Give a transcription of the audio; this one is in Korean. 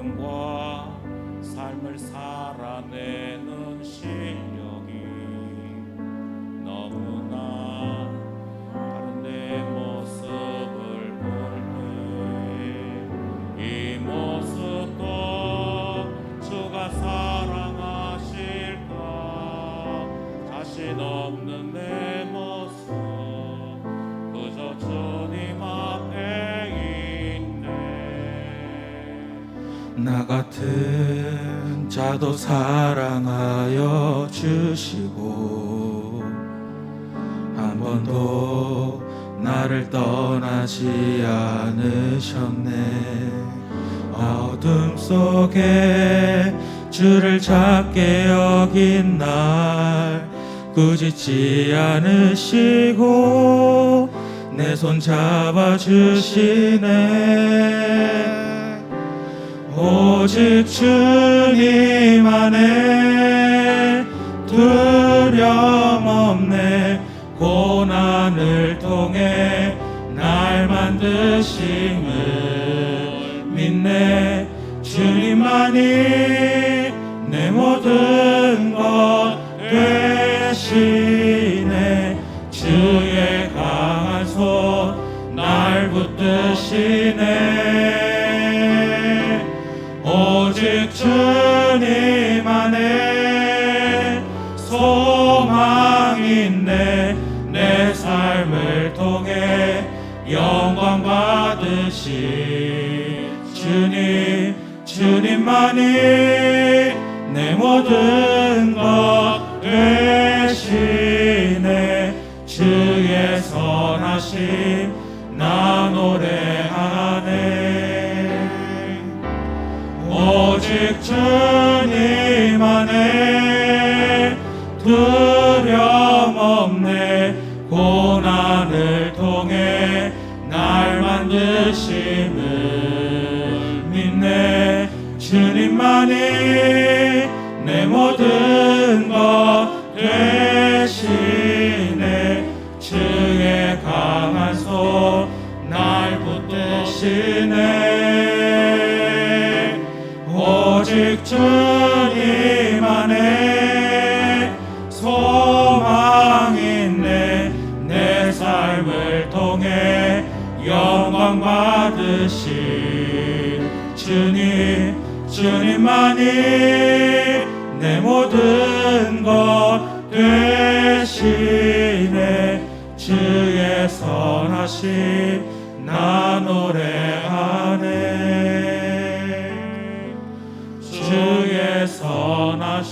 믿음과 삶을 살아내는 실력이 너무나 다른 내 모습을 볼 때 이 모습도 주가 사랑하실까? 자신 없는 나 같은 자도 사랑하여 주시고 한 번도 나를 떠나지 않으셨네. 어둠 속에 주를 작게 여긴 날 꾸짖지 않으시고 내 손 잡아 주시네 오직 주님 안에 두려움 없네. 고난을 통해 날 만드심을 믿네. 주님만이 있네 내 삶을 통해 영광 받으시. 주님 주님만이 내 모든 것 되시네. 주의 선하심 나 노래하네. 오직 주님 안에 두 만드심을 믿네. 주님만이 내 모든 것 되시네 주의 강한 손날 붙드시네. 오직 주님 안에 소망 있네. 내 삶을 통해 영광 받으신 주님 주님만이 내 모든 것 되시네. 주의 선하심 나 노래하네. 주의 선하심 나